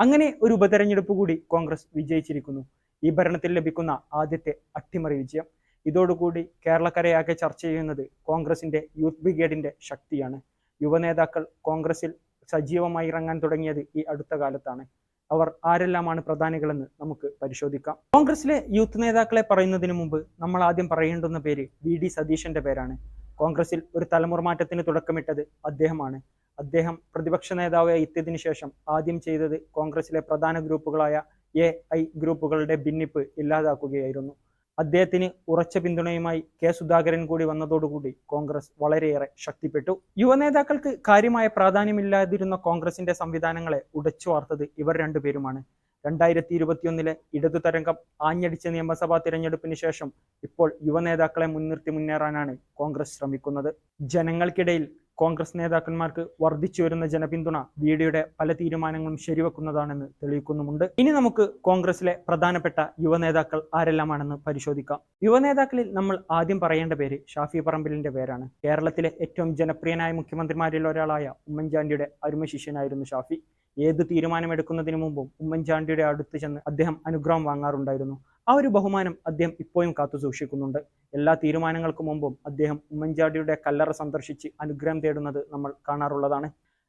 അങ്ങനെ ഒരു ഉപതെരഞ്ഞെടുപ്പ് കൂടി കോൺഗ്രസ് വിജയിച്ചിരിക്കുന്നു. ഈ ഭരണത്തിൽ ലഭിക്കുന്ന ആദ്യത്തെ അട്ടിമറി വിജയം. ഇതോടുകൂടി കേരളക്കരയാകെ ചർച്ച ചെയ്യുന്നത് കോൺഗ്രസിന്റെ യൂത്ത് ബ്രിഗേഡിന്റെ ശക്തിയാണ്. യുവനേതാക്കൾ കോൺഗ്രസിൽ സജീവമായി ഇറങ്ങാൻ തുടങ്ങിയത് ഈ അടുത്ത കാലത്താണ്. അവർ ആരെല്ലാമാണ് പ്രധാനികളെന്ന് നമുക്ക് പരിശോധിക്കാം. കോൺഗ്രസിലെ യൂത്ത് നേതാക്കളെ പറയുന്നതിന് മുമ്പ് നമ്മൾ ആദ്യം പറയേണ്ടുന്ന പേര് വി ഡി സതീശന്റെ പേരാണ്. കോൺഗ്രസിൽ ഒരു തലമുറ മാറ്റത്തിന് തുടക്കമിട്ടത് അദ്ദേഹമാണ്. അദ്ദേഹം പ്രതിപക്ഷ നേതാവായി എത്തിയതിനു ശേഷം ആദ്യം ചെയ്തത് കോൺഗ്രസിലെ പ്രധാന ഗ്രൂപ്പുകളായ എ ഐ ഗ്രൂപ്പുകളുടെ ഭിന്നിപ്പ് ഇല്ലാതാക്കുകയായിരുന്നു. അദ്ദേഹത്തിന് ഉറച്ച പിന്തുണയുമായി കെ സുധാകരൻ കൂടി വന്നതോടുകൂടി കോൺഗ്രസ് വളരെയേറെ ശക്തിപ്പെട്ടു. യുവനേതാക്കൾക്ക് കാര്യമായ പ്രാധാന്യമില്ലാതിരുന്ന കോൺഗ്രസിന്റെ സംവിധാനങ്ങളെ ഉടച്ചു വാർത്തത് ഇവർ രണ്ടുപേരുമാണ്. രണ്ടായിരത്തി ഇരുപത്തിയൊന്നിലെ ഇടതു തരംഗം ആഞ്ഞടിച്ച നിയമസഭാ തിരഞ്ഞെടുപ്പിന് ശേഷം ഇപ്പോൾ യുവനേതാക്കളെ മുൻനിർത്തി മുന്നേറാനാണ് കോൺഗ്രസ് ശ്രമിക്കുന്നത്. ജനങ്ങൾക്കിടയിൽ കോൺഗ്രസ് നേതാക്കന്മാർക്ക് വർദ്ധിച്ചു വരുന്ന ജനപിന്തുണ വീഡിയോയുടെ പല തീരുമാനങ്ങളും ശരിവെക്കുന്നതാണെന്ന് തെളിയിക്കുന്നുമുണ്ട്. ഇനി നമുക്ക് കോൺഗ്രസിലെ പ്രധാനപ്പെട്ട യുവനേതാക്കൾ ആരെല്ലാമാണെന്ന് പരിശോധിക്കാം. യുവനേതാക്കളിൽ നമ്മൾ ആദ്യം പറയേണ്ട പേര് ഷാഫി പറമ്പിലിന്റെ പേരാണ്. കേരളത്തിലെ ഏറ്റവും ജനപ്രിയനായ മുഖ്യമന്ത്രിമാരിൽ ഒരാളായ ഉമ്മൻചാണ്ടിയുടെ അരുമ ശിഷ്യനായിരുന്നു ഷാഫി. ഏത് തീരുമാനമെടുക്കുന്നതിന് മുമ്പും ഉമ്മൻചാണ്ടിയുടെ അടുത്ത് ചെന്ന് അദ്ദേഹം അനുഗ്രഹം വാങ്ങാറുണ്ടായിരുന്നു. ആ ഒരു ബഹുമാനം അദ്ദേഹം ഇപ്പോഴും കാത്തു സൂക്ഷിക്കുന്നുണ്ട്. എല്ലാ തീരുമാനങ്ങൾക്കും മുമ്പും അദ്ദേഹം ഉമ്മൻചാണ്ടിയുടെ കല്ലറ സന്ദർശിച്ച് അനുഗ്രഹം തേടുന്നത് നമ്മൾ കാണാറുള്ളതാണ്.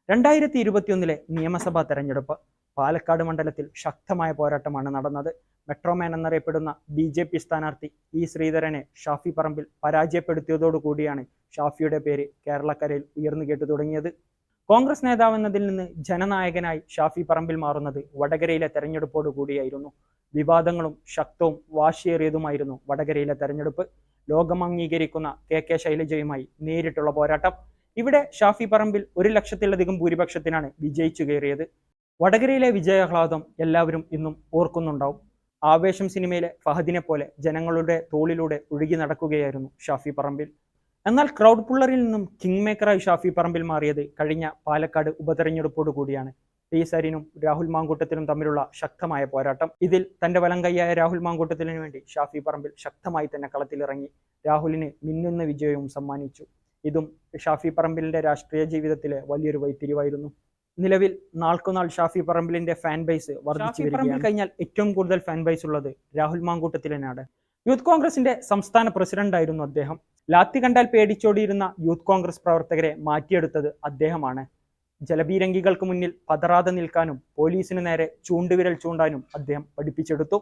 രണ്ടായിരത്തി ഇരുപത്തിയൊന്നിലെ നിയമസഭാ തെരഞ്ഞെടുപ്പ് പാലക്കാട് മണ്ഡലത്തിൽ ശക്തമായ പോരാട്ടമാണ് നടന്നത്. മെട്രോമാൻ എന്നറിയപ്പെടുന്ന ബി ജെ പി സ്ഥാനാർത്ഥി ഇ ശ്രീധരനെ ഷാഫി പറമ്പിൽ പരാജയപ്പെടുത്തിയതോടുകൂടിയാണ് ഷാഫിയുടെ പേര് കേരളക്കരയിൽ ഉയർന്നു കേട്ടു തുടങ്ങിയത്. കോൺഗ്രസ് നേതാവെന്നതിൽ നിന്ന് ജനനായകനായി ഷാഫി പറമ്പിൽ മാറുന്നത് വടകരയിലെ തെരഞ്ഞെടുപ്പോട് കൂടിയായിരുന്നു. വിവാദങ്ങളും ശക്തവും വാശിയേറിയതുമായിരുന്നു വടകരയിലെ തെരഞ്ഞെടുപ്പ്. ലോകം അംഗീകരിക്കുന്ന കെ കെ ശൈലജയുമായി നേരിട്ടുള്ള പോരാട്ടം. ഇവിടെ ഷാഫി പറമ്പിൽ ഒരു ലക്ഷത്തിലധികം ഭൂരിപക്ഷത്തിനാണ് വിജയിച്ചു കയറിയത്. വടകരയിലെ വിജയാഹ്ലാദം എല്ലാവരും ഇന്നും ഓർക്കുന്നുണ്ടാവും. ആവേശം സിനിമയിലെ ഫഹദിനെ പോലെ ജനങ്ങളുടെ തോളിലൂടെ ഒഴുകി നടക്കുകയായിരുന്നു ഷാഫി പറമ്പിൽ. എന്നാൽ ക്രൗഡ് പുള്ളറിൽ നിന്നും കിങ് മേക്കറായി ഷാഫി പറമ്പിൽ മാറിയത് കഴിഞ്ഞ പാലക്കാട് ഉപതെരഞ്ഞെടുപ്പോടു കൂടിയാണ്. പി സരിനും രാഹുൽ മാങ്കൂട്ടത്തിനും തമ്മിലുള്ള ശക്തമായ പോരാട്ടം. ഇതിൽ തന്റെ വലം കൈയായ രാഹുൽ മാങ്കൂട്ടത്തിനു വേണ്ടി ഷാഫി പറമ്പിൽ ശക്തമായി തന്നെ കളത്തിലിറങ്ങി. രാഹുലിന് മിന്നുന്ന വിജയവും സമ്മാനിച്ചു. ഇതും ഷാഫി പറമ്പിലിന്റെ രാഷ്ട്രീയ ജീവിതത്തിലെ വലിയൊരു വൈത്തിരിവായിരുന്നു നിലവിൽ നാൾക്കുനാൾ ഷാഫി പറമ്പിലിന്റെ ഫാൻ ബേസ് വർദ്ധിച്ചു പറമ്പിൽ കഴിഞ്ഞാൽ ഏറ്റവും കൂടുതൽ ഫാൻ ബേസ് ഉള്ളത് രാഹുൽ മാങ്കൂട്ടത്തിലിനാണ് യൂത്ത് കോൺഗ്രസിന്റെ സംസ്ഥാന പ്രസിഡന്റായിരുന്നു അദ്ദേഹം. ലാത്തി കണ്ടാൽ പേടിച്ചോടിയിരുന്ന യൂത്ത് കോൺഗ്രസ് പ്രവർത്തകരെ മാറ്റിയെടുത്തത് അദ്ദേഹമാണ്. ജലബീരങ്കികൾക്ക് മുന്നിൽ പതറാതെ നിൽക്കാനും പോലീസിന് നേരെ ചൂണ്ടുവിരൽ ചൂണ്ടാനും അദ്ദേഹം പഠിപ്പിച്ചെടുത്തു.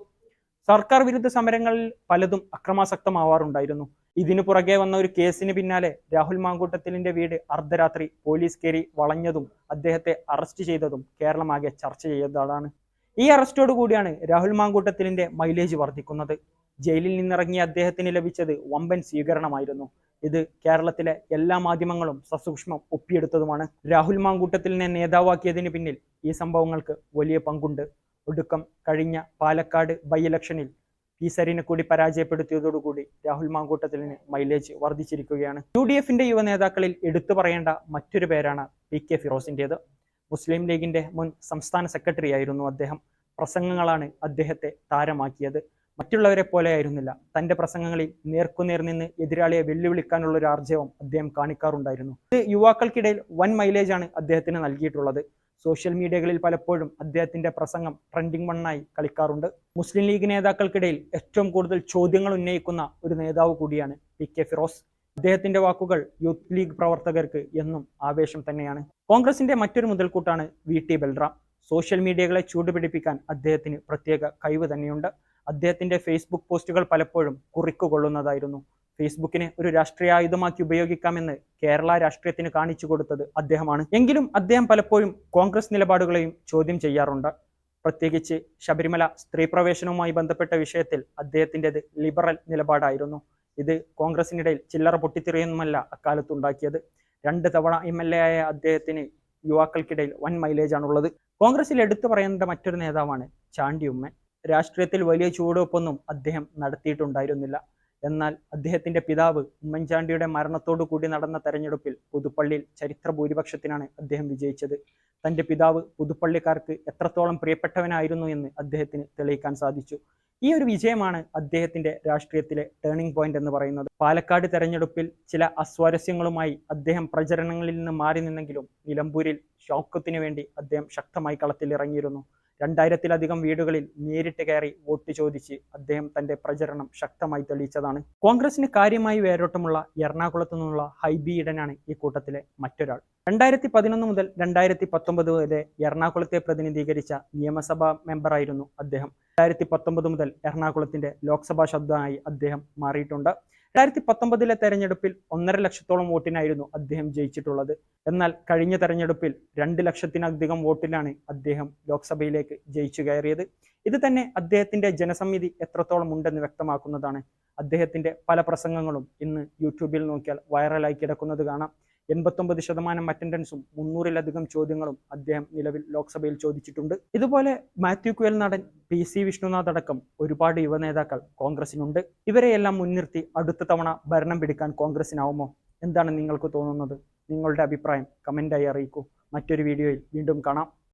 സർക്കാർ വിരുദ്ധ സമരങ്ങളിൽ പലതും അക്രമാസക്തമാവാറുണ്ടായിരുന്നു. ഇതിനു പുറകെ വന്ന ഒരു കേസിന് പിന്നാലെ രാഹുൽ മാങ്കൂട്ടത്തിലിന്റെ വീട് അർദ്ധരാത്രി പോലീസ് കയറി വളഞ്ഞതും അദ്ദേഹത്തെ അറസ്റ്റ് ചെയ്തതും കേരളമാകെ ചർച്ച ചെയ്തതാണ്. ഈ അറസ്റ്റോടു കൂടിയാണ് രാഹുൽ മാങ്കൂട്ടത്തിലിന്റെ മൈലേജ് വർദ്ധിക്കുന്നത്. ജയിലിൽ നിന്നിറങ്ങിയ അദ്ദേഹത്തിന് ലഭിച്ചത് വമ്പൻ സ്വീകരണമായിരുന്നു. ഇത് കേരളത്തിലെ എല്ലാ മാധ്യമങ്ങളും സസൂക്ഷ്മം ഒപ്പിയെടുത്തതുമാണ്. രാഹുൽ മാങ്കൂട്ടത്തിലിനെ നേതാവാക്കിയതിന് പിന്നിൽ ഈ സംഭവങ്ങൾക്ക് വലിയ പങ്കുണ്ട്. ഒടുക്കം കഴിഞ്ഞ പാലക്കാട് ബൈ ഇലക്ഷനിൽ ഈ സരിനെ കൂടി പരാജയപ്പെടുത്തിയതോടുകൂടി രാഹുൽ മാങ്കൂട്ടത്തിലിന് മൈലേജ് വർദ്ധിച്ചിരിക്കുകയാണ്. യു ഡി എഫിന്റെ യുവ നേതാക്കളിൽ എടുത്തു പറയേണ്ട മറ്റൊരു പേരാണ് പി കെ ഫിറോസിന്റേത് മുസ്ലിം ലീഗിന്റെ മുൻ സംസ്ഥാന സെക്രട്ടറി ആയിരുന്നു അദ്ദേഹം. പ്രസംഗങ്ങളാണ് അദ്ദേഹത്തെ താരമാക്കിയത്. മറ്റുള്ളവരെ പോലെ ആയിരുന്നില്ല. തന്റെ പ്രസംഗങ്ങളിൽ നേർക്കുനേർ നിന്ന് എതിരാളിയെ വെല്ലുവിളിക്കാനുള്ള ഒരു ആർജവം അദ്ദേഹം കാണിക്കാറുണ്ടായിരുന്നു. ഇത് യുവാക്കൾക്കിടയിൽ വൻ മൈലേജ് ആണ് അദ്ദേഹത്തിന് നൽകിയിട്ടുള്ളത്. സോഷ്യൽ മീഡിയകളിൽ പലപ്പോഴും അദ്ദേഹത്തിന്റെ പ്രസംഗം ട്രെൻഡിംഗ് വണ്ണായി കളിക്കാറുണ്ട്. മുസ്ലിം ലീഗ് നേതാക്കൾക്കിടയിൽ ഏറ്റവും കൂടുതൽ ചോദ്യങ്ങൾ ഉന്നയിക്കുന്ന ഒരു നേതാവ് കൂടിയാണ് പി കെ ഫിറോസ്. അദ്ദേഹത്തിന്റെ വാക്കുകൾ യൂത്ത് ലീഗ് പ്രവർത്തകർക്ക് എന്നും ആവേശം തന്നെയാണ്. കോൺഗ്രസിന്റെ മറ്റൊരു മുതൽക്കൂട്ടാണ് വി ടി ബൽറാം. സോഷ്യൽ മീഡിയകളെ ചൂടുപിടിപ്പിക്കാൻ അദ്ദേഹത്തിന് പ്രത്യേക കഴിവ് തന്നെയുണ്ട്. അദ്ദേഹത്തിന്റെ ഫേസ്ബുക്ക് പോസ്റ്റുകൾ പലപ്പോഴും കുറിക്കുകൊള്ളുന്നതായിരുന്നു. ഫേസ്ബുക്കിനെ ഒരു രാഷ്ട്രീയ ആയുധമാക്കി ഉപയോഗിക്കാമെന്ന് കേരള രാഷ്ട്രീയത്തിന് കാണിച്ചു കൊടുത്തത് അദ്ദേഹമാണ്. എങ്കിലും അദ്ദേഹം പലപ്പോഴും കോൺഗ്രസ് നിലപാടുകളെയും ചോദ്യം ചെയ്യാറുണ്ട്. പ്രത്യേകിച്ച് ശബരിമല സ്ത്രീ പ്രവേശനവുമായി ബന്ധപ്പെട്ട വിഷയത്തിൽ അദ്ദേഹത്തിന്റെത് ലിബറൽ നിലപാടായിരുന്നു. ഇത് കോൺഗ്രസിനിടയിൽ ചില്ലറ പൊട്ടിത്തെറിയൊന്നുമല്ല അക്കാലത്തുണ്ടാക്കിയത്. രണ്ട് തവണ എം എൽ എ ആയ അദ്ദേഹത്തിന് യുവാക്കൾക്കിടയിൽ വൻ മൈലേജാണുള്ളത് കോൺഗ്രസിൽ എടുത്തു പറയേണ്ട മറ്റൊരു നേതാവാണ് ചാണ്ടി ഉമ്മൻ രാഷ്ട്രീയത്തിൽ വലിയ ചുവടുവെപ്പൊന്നും അദ്ദേഹം നടത്തിയിട്ടുണ്ടായിരുന്നില്ല. എന്നാൽ അദ്ദേഹത്തിന്റെ പിതാവ് ഉമ്മൻചാണ്ടിയുടെ മരണത്തോടു കൂടി നടന്ന തെരഞ്ഞെടുപ്പിൽ പുതുപ്പള്ളിയിൽ ചരിത്ര ഭൂരിപക്ഷത്തിനാണ് അദ്ദേഹം വിജയിച്ചത്. തന്റെ പിതാവ് പുതുപ്പള്ളിക്കാർക്ക് എത്രത്തോളം പ്രിയപ്പെട്ടവനായിരുന്നു എന്ന് അദ്ദേഹത്തിന് തെളിയിക്കാൻ സാധിച്ചു. ഈ ഒരു വിജയമാണ് അദ്ദേഹത്തിന്റെ രാഷ്ട്രീയത്തിലെ ടേണിംഗ് പോയിന്റ് എന്ന് പറയുന്നത്. പാലക്കാട് തെരഞ്ഞെടുപ്പിൽ ചില അസ്വാരസ്യങ്ങളുമായി അദ്ദേഹം പ്രചരണങ്ങളിൽ നിന്ന് മാറി നിന്നെങ്കിലും നിലമ്പൂരിൽ ഷൗക്കത്തിന് വേണ്ടി അദ്ദേഹം ശക്തമായി കളത്തിൽ ഇറങ്ങിയിരുന്നു രണ്ടായിരത്തിലധികം വീടുകളിൽ നേരിട്ട് കയറി വോട്ട് ചോദിച്ച് അദ്ദേഹം തന്റെ പ്രചരണം ശക്തമായി തെളിയിച്ചതാണ്. കോൺഗ്രസിന് കാര്യമായി വേരോട്ടമുള്ള എറണാകുളത്തു നിന്നുള്ള ഹൈബി ഈഡനാണ് ഈ കൂട്ടത്തിലെ മറ്റൊരാൾ. രണ്ടായിരത്തി പതിനൊന്ന് മുതൽ രണ്ടായിരത്തി പത്തൊമ്പത് വരെ എറണാകുളത്തെ പ്രതിനിധീകരിച്ച നിയമസഭാ മെമ്പറായിരുന്നു അദ്ദേഹം. രണ്ടായിരത്തി പത്തൊമ്പത് മുതൽ എറണാകുളത്തിന്റെ ലോക്സഭാ ശബ്ദമായി അദ്ദേഹം മാറിയിട്ടുണ്ട്. രണ്ടായിരത്തി പത്തൊമ്പതിലെ തെരഞ്ഞെടുപ്പിൽ ഒന്നര ലക്ഷത്തോളം വോട്ടിനായിരുന്നു അദ്ദേഹം ജയിച്ചിട്ടുള്ളത്. എന്നാൽ കഴിഞ്ഞ തെരഞ്ഞെടുപ്പിൽ രണ്ട് ലക്ഷത്തിനധികം വോട്ടിലാണ് അദ്ദേഹം ലോക്സഭയിലേക്ക് ജയിച്ചു കയറിയത്. ഇത് തന്നെ അദ്ദേഹത്തിന്റെ ജനസമിതി എത്രത്തോളം ഉണ്ടെന്ന് വ്യക്തമാക്കുന്നതാണ്. അദ്ദേഹത്തിന്റെ പല പ്രസംഗങ്ങളും ഇന്ന് യൂട്യൂബിൽ നോക്കിയാൽ വൈറലായി കിടക്കുന്നത് കാണാം. എൺപത്തൊമ്പത് ശതമാനം അറ്റൻഡൻസും മുന്നൂറിലധികം ചോദ്യങ്ങളും അദ്ദേഹം നിലവിൽ ലോക്സഭയിൽ ചോദിച്ചിട്ടുണ്ട്. ഇതുപോലെ മാത്യു കുയൽ നടൻ പി സി വിഷ്ണുനാഥ് അടക്കം ഒരുപാട് യുവനേതാക്കൾ കോൺഗ്രസിനുണ്ട്. ഇവരെയെല്ലാം മുൻനിർത്തി അടുത്ത തവണ ഭരണം പിടിക്കാൻ കോൺഗ്രസിനാവുമോ? എന്താണ് നിങ്ങൾക്ക് തോന്നുന്നത്? നിങ്ങളുടെ അഭിപ്രായം കമന്റായി അറിയിക്കൂ. മറ്റൊരു വീഡിയോയിൽ വീണ്ടും കാണാം.